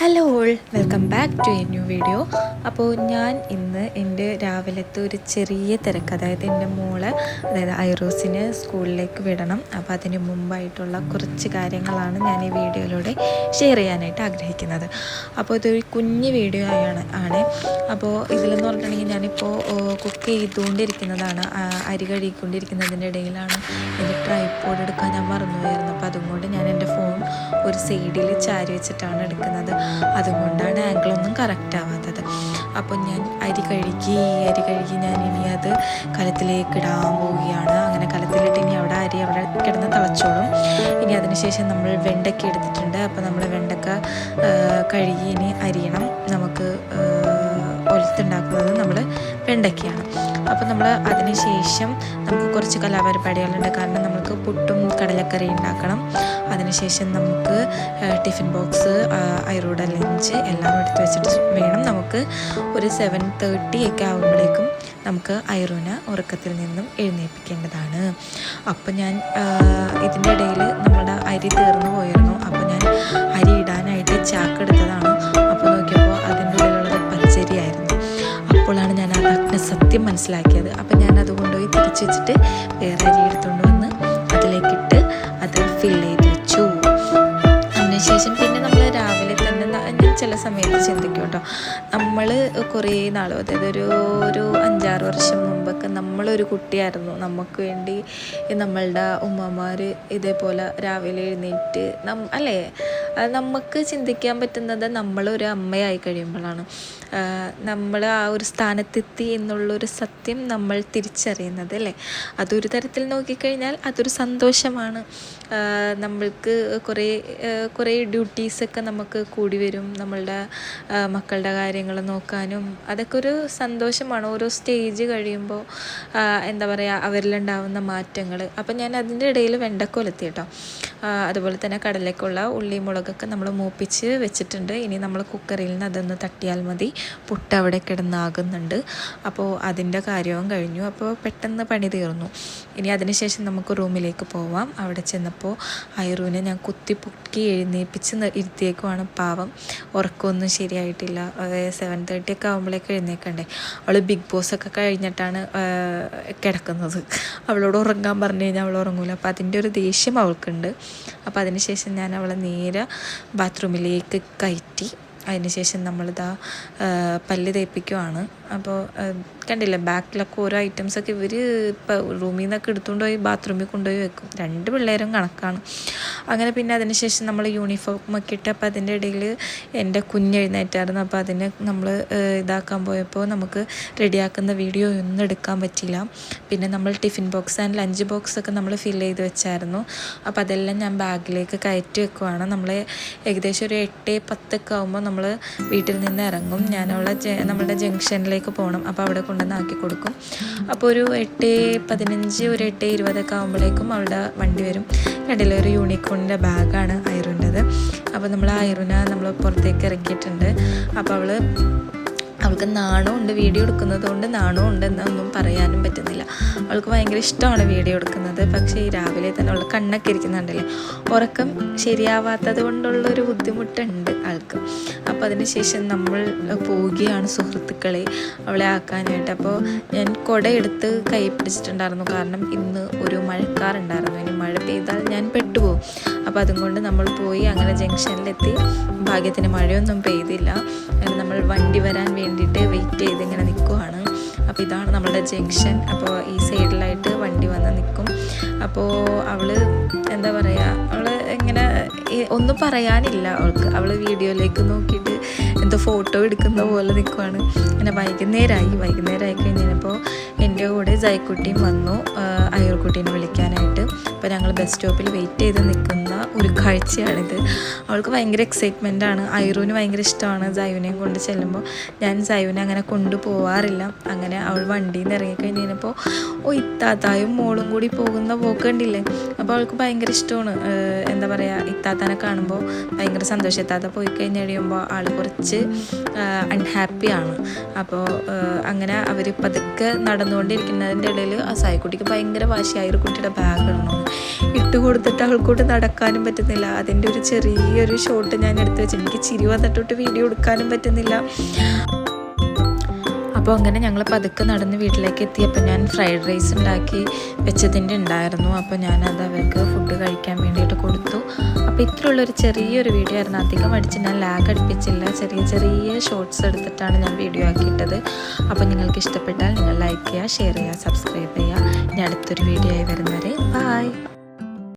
Hello all welcome back to a new video അപ്പോൾ ഞാൻ ഇന്ന് എന്റെ രാവിലത്തെ ഒരു ചെറിയ തിരക്ക് അതായത് എന്റെ മോൾ അതായത് ഐറോസിന് സ്കൂളിലേക്ക് വിടണം. അപ്പോൾ അതിന് മുമ്പായിട്ടുള്ള കുറച്ച് കാര്യങ്ങളാണ് ഞാൻ ഈ വീഡിയോയിലൂടെ ഷെയർ ചെയ്യാനായിട്ട് ആഗ്രഹിക്കുന്നത്. അപ്പോൾ ഇതൊരു കുഞ്ഞ് വീഡിയോ ആയാണ് ആണ്. അപ്പോൾ ഇതിലെന്ന് പറഞ്ഞിട്ടുണ്ടെങ്കിൽ ഞാനിപ്പോൾ കുക്ക് ചെയ്തുകൊണ്ടിരിക്കുന്നതാണ്. അരി കഴുകിക്കൊണ്ടിരിക്കുന്നതിന്റെ ഇടയിലാണ് എന്റെ ട്രൈപ്പോഡ് എടുക്കാൻ ഞാൻ മറന്നുപോയിരുന്നു അപ്പോൾ അതുകൊണ്ട് ഞാൻ എന്റെ ഫോൺ ഒരു സൈഡിൽ ചാരി വെച്ചിട്ടാണ് എടുക്കുന്നത്. അതുകൊണ്ടാണ് ആംഗിളൊന്നും കറക്റ്റ് ആവാത്തത്. അപ്പോൾ ഞാൻ അരി കഴുകി അരി കഴുകി ഞാൻ ഇനി അത് കലത്തിലേക്ക് ഇടാൻ പോവുകയാണ്. അങ്ങനെ കലത്തിലിട്ട് ഇനി അവിടെ അരി അവിടെ കിടന്ന് തിളച്ചോളും. ഇനി അതിനുശേഷം നമ്മൾ വെണ്ടയ്ക്ക എടുത്തിട്ടുണ്ട്. അപ്പോൾ നമ്മൾ വെണ്ടക്ക കഴുകി ഇനി അരിയണം. നമുക്ക് ഒലത്തുണ്ടാക്കുന്നത് നമ്മൾ വെണ്ടയ്ക്കയാണ് അപ്പോൾ നമ്മൾ അതിന് ശേഷം നമുക്ക് കുറച്ച് കലാപരിപാടികളുണ്ട്. കാരണം നമുക്ക് പുട്ടും കടലക്കറി ഉണ്ടാക്കണം. അതിനുശേഷം നമുക്ക് ടിഫിൻ ബോക്സ് ഐറോഡ ലഞ്ച് എല്ലാം എടുത്ത് വെച്ചിട്ട് വേണം നമുക്ക് ഒരു സെവൻ തേർട്ടി ഒക്കെ ആകുമ്പോഴേക്കും നമുക്ക് ഐറോന ഉറക്കത്തിൽ നിന്നും എഴുന്നേൽപ്പിക്കേണ്ടതാണ്. അപ്പോൾ ഞാൻ ഇതിന്റെ ഇടയിൽ നമ്മുടെ അരി തീർന്നു മനസ്സിലാക്കിയത് അപ്പം ഞാൻ അത് കൊണ്ടുപോയി തിരിച്ചു വെച്ചിട്ട് വേറെ അരി എടുത്തുകൊണ്ട് വന്ന് അതിലേക്കിട്ട് സമയത്ത് ചിന്തിക്കും കേട്ടോ നമ്മൾ കുറേ നാൾ അതായത് ഒരു ഒരു അഞ്ചാറ് വർഷം മുമ്പൊക്കെ നമ്മളൊരു കുട്ടിയായിരുന്നു. നമുക്ക് വേണ്ടി നമ്മളുടെ ഉമ്മമാർ ഇതേപോലെ രാവിലെ എഴുന്നേറ്റ് നം അല്ലേ? നമുക്ക് ചിന്തിക്കാൻ പറ്റുന്നത് നമ്മളൊരു അമ്മയായി കഴിയുമ്പോഴാണ്. നമ്മൾ ആ ഒരു സ്ഥാനത്തെത്തി എന്നുള്ളൊരു സത്യം നമ്മൾ തിരിച്ചറിയുന്നത് അല്ലേ? അതൊരു തരത്തിൽ നോക്കിക്കഴിഞ്ഞാൽ അതൊരു സന്തോഷമാണ്. നമ്മൾക്ക് കുറേ കുറേ ഡ്യൂട്ടീസൊക്കെ നമുക്ക് കൂടി വരും. നമ്മളുടെ ആ, മക്കളുടെ കാര്യങ്ങൾ നോക്കാനും അതൊക്കെ ഒരു സന്തോഷമാണ്. ഓരോ സ്റ്റേജ് കഴിയുമ്പോൾ എന്താ പറയുക അവരിലുണ്ടാവുന്ന മാറ്റങ്ങൾ അപ്പം ഞാൻ അതിന്റെ ഇടയിൽ വെണ്ടക്കോലെത്തി കേട്ടോ. അതുപോലെ തന്നെ കടലക്കുള്ള ഉള്ളി മുളകൊക്കെ നമ്മൾ മൂപ്പിച്ച് വെച്ചിട്ടുണ്ട്. ഇനി നമ്മൾ കുക്കറിൽ നിന്ന് അതൊന്ന് തട്ടിയാൽ മതി. പുട്ട് അവിടെ കിടന്നാകുന്നുണ്ട്. അപ്പോൾ അതിന്റെ കാര്യവും കഴിഞ്ഞു. അപ്പോൾ പെട്ടെന്ന് പണി തീർന്നു. ഇനി അതിനുശേഷം നമുക്ക് റൂമിലേക്ക് പോവാം. അവിടെ ചെന്നപ്പോൾ ഐറൂനെ ഞാൻ കുത്തി പൊക്കി എഴുന്നേപ്പിച്ച് ഇരുത്തിയേക്കുവാണ് പാവം. ഉറക്കമൊന്നും ശരിയായിട്ടില്ല. സെവൻ തേർട്ടി ഒക്കെ ആകുമ്പോഴേക്ക് എഴുന്നേക്കണ്ടേ. അവൾ ബിഗ് ബോസ് ഒക്കെ കഴിഞ്ഞിട്ടാണ് കിടക്കുന്നത്. അവളോട് ഉറങ്ങാൻ പറഞ്ഞു കഴിഞ്ഞാൽ അവൾ ഉറങ്ങൂല. അപ്പോൾ അതിന്റെ ഒരു ദേഷ്യം അവൾക്കുണ്ട്. അപ്പോൾ അതിനുശേഷം ഞാൻ അവളെ നേരെ ബാത്റൂമിലേക്ക് കയറ്റി. അതിനുശേഷം നമ്മളിതാ പല്ല് തേപ്പിക്കുവാണ്. അപ്പോൾ കണ്ടില്ലേ ബാക്കിലൊക്കെ ഓരോ ഐറ്റംസൊക്കെ ഇവർ ഇപ്പോൾ റൂമിൽ നിന്നൊക്കെ എടുത്തുകൊണ്ട് പോയി ബാത്റൂമിൽ കൊണ്ടുപോയി വെക്കും. രണ്ട് പിള്ളേരും കണക്കാണ്. അങ്ങനെ പിന്നെ അതിനുശേഷം നമ്മൾ യൂണിഫോം ഒക്കെ ഇട്ട് അപ്പോൾ അതിന്റെ ഇടയിൽ എന്റെ കുഞ്ഞെഴുന്നേറ്റായിരുന്നു അപ്പോൾ അതിനെ നമ്മൾ ഇതാക്കാൻ പോയപ്പോൾ നമുക്ക് റെഡിയാക്കുന്ന വീഡിയോ ഒന്നും എടുക്കാൻ പറ്റില്ല പിന്നെ നമ്മൾ tiffin box and lunch box ഒക്കെ നമ്മൾ ഫിൽ ചെയ്ത് വെച്ചായിരുന്നു. അപ്പോൾ അതെല്ലാം ഞാൻ ബാഗിലേക്ക് കയറ്റി വെക്കുവാണ്. നമ്മൾ ഏകദേശം ഒരു എട്ട് പത്തൊക്കെ ആകുമ്പോൾ നമ്മൾ വീട്ടിൽ നിന്ന് ഇറങ്ങും. ഞാൻ നമ്മളുടെ ജ- നമ്മുടെ പോകണം. അപ്പോൾ അവിടെ കൊണ്ടുവന്ന് ആക്കി കൊടുക്കും. അപ്പോൾ ഒരു എട്ട് പതിനഞ്ച് ഒരു എട്ട് ഇരുപതൊക്കെ ആകുമ്പോഴേക്കും അവളുടെ വണ്ടി വരും. കണ്ടില്ല ഒരു യൂണിക്കോണിന്റെ ബാഗാണ് ഐറുന്റെത് അപ്പോൾ നമ്മൾ ഐറുന നമ്മൾ പുറത്തേക്ക് ഇറക്കിയിട്ടുണ്ട്. അപ്പോൾ അവൾ അവൾക്ക് നാണമുണ്ട് വീഡിയോ എടുക്കുന്നത് കൊണ്ട് നാണമുണ്ട് എന്നൊന്നും പറയാനും പറ്റുന്നില്ല. അവൾക്ക് ഭയങ്കര ഇഷ്ടമാണ് വീഡിയോ എടുക്കുന്നത്. പക്ഷേ ഈ രാവിലെ തന്നെ അവൾ കണ്ണൊക്കെ ഇരിക്കുന്നുണ്ടല്ലേ? ഉറക്കം ശരിയാവാത്തത് കൊണ്ടുള്ളൊരു ബുദ്ധിമുട്ടുണ്ട് ആൾക്ക് അപ്പോൾ അതിന് ശേഷം നമ്മൾ പോവുകയാണ് സുഹൃത്തുക്കളെ അവളെ ആക്കാനായിട്ട്. അപ്പോൾ ഞാൻ കുട എടുത്ത് കൈ പിടിച്ചിട്ടുണ്ടായിരുന്നു. കാരണം ഇന്ന് ഒരു മഴക്കാറുണ്ടായിരുന്നു. ഇനി മഴ പെയ്താൽ ഞാൻ പെട്ടുപോകും. അപ്പോൾ അതുകൊണ്ട് നമ്മൾ പോയി അങ്ങനെ ജംഗ്ഷനിലെത്തി. ഭാഗ്യത്തിന് മഴയൊന്നും പെയ്തില്ല. നമ്മൾ വണ്ടി വരാൻ വേണ്ടിയിട്ട് വെയിറ്റ് ചെയ്ത് ഇങ്ങനെ നിൽക്കുവാണ് അപ്പോൾ ഇതാണ് നമ്മുടെ ജംഗ്ഷൻ. അപ്പോൾ ഈ സൈഡിലായിട്ട് വണ്ടി വന്ന് നിൽക്കും അപ്പോൾ അവൾ എന്താ പറയുക അവൾ ഇങ്ങനെ ഒന്നും പറയാനില്ല അവൾക്ക്. അവൾ വീഡിയോയിലേക്ക് നോക്കിയിട്ട് എന്തോ ഫോട്ടോ എടുക്കുന്ന പോലെ നിൽക്കുവാണ് അങ്ങനെ വൈകുന്നേരമായി വൈകുന്നേരമായി കഴിഞ്ഞപ്പോൾ എന്റെ കൂടെ ജയക്കുട്ടിയും വന്നു അയ്യൂർക്കുട്ടീനെ വിളിക്കാനായിട്ട്. അപ്പോൾ ഞങ്ങൾ ബസ് സ്റ്റോപ്പിൽ വെയിറ്റ് ചെയ്ത് നിൽക്കുന്ന ഒരു കാഴ്ചയാണിത്. അവൾക്ക് ഭയങ്കര എക്സൈറ്റ്മെന്റ് ആണ്. ഐറൂന് ഭയങ്കര ഇഷ്ടമാണ് സൈവിനെയും കൊണ്ട് ചെല്ലുമ്പോൾ. ഞാൻ സൈവിനെ അങ്ങനെ കൊണ്ടുപോവാറില്ല. അങ്ങനെ അവൾ വണ്ടിയിൽ നിന്ന് ഇറങ്ങിക്കഴിഞ്ഞപ്പോൾ ഓ ഇത്താത്തായും മോളും കൂടി പോകുന്ന പോക്ക് കണ്ടില്ലേ? അപ്പോൾ അവൾക്ക് ഭയങ്കര ഇഷ്ടമാണ്. എന്താ പറയുക ഇത്താത്താനെ കാണുമ്പോൾ ഭയങ്കര സന്തോഷം. ഇത്താത്ത പോയി കഴിഞ്ഞ് കഴിയുമ്പോൾ ആൾ കുറച്ച് അൺഹാപ്പിയാണ് അപ്പോൾ അങ്ങനെ അവർ പതുക്കെ നടന്നുകൊണ്ടിരിക്കുന്നതിന്റെ ഇടയിൽ ആ സായിക്കുട്ടിക്ക് ഭയങ്കര വാശിയായ ഒരു കുട്ടിയുടെ ബാഗ് ഇടണം ഇട്ട് കൊടുത്തിട്ട് അവൾക്കോട്ട് നടക്കാനും പറ്റുന്നില്ല. അതിന്റെ ഒരു ചെറിയൊരു ഷോട്ട് ഞാൻ എടുത്ത് വെച്ചു എനിക്ക് ചിരി വന്നിട്ടോട്ട് വീഡിയോ എടുക്കാനും പറ്റുന്നില്ല. അപ്പോൾ അങ്ങനെ ഞങ്ങൾ പതുക്കെ നടന്ന് വീട്ടിലേക്ക് എത്തിയപ്പോൾ ഞാൻ ഫ്രൈഡ് റൈസ് ഉണ്ടാക്കി വെച്ചതിന്റെ ഉണ്ടായിരുന്നു. അപ്പോൾ ഞാനത് അവർക്ക് ഫുഡ് കഴിക്കാൻ വേണ്ടിയിട്ട് കൊടുത്തു. അപ്പോൾ ഇത്രയുള്ളൊരു ചെറിയൊരു വീഡിയോ ആയിരുന്നു. അധികം അടിച്ച് ഞാൻ ലാഗ് അടുപ്പിച്ചില്ല. ചെറിയ ചെറിയ ഷോർട്സ് എടുത്തിട്ടാണ് ഞാൻ വീഡിയോ ആക്കിയിട്ടത്. അപ്പോൾ നിങ്ങൾക്ക് ഇഷ്ടപ്പെട്ടാൽ നിങ്ങൾ ലൈക്ക് ചെയ്യുക ഷെയർ ചെയ്യുക സബ്സ്ക്രൈബ് ചെയ്യുക. ഇനി അടുത്തൊരു വീഡിയോ ആയി വരുന്നവരെ ബായ്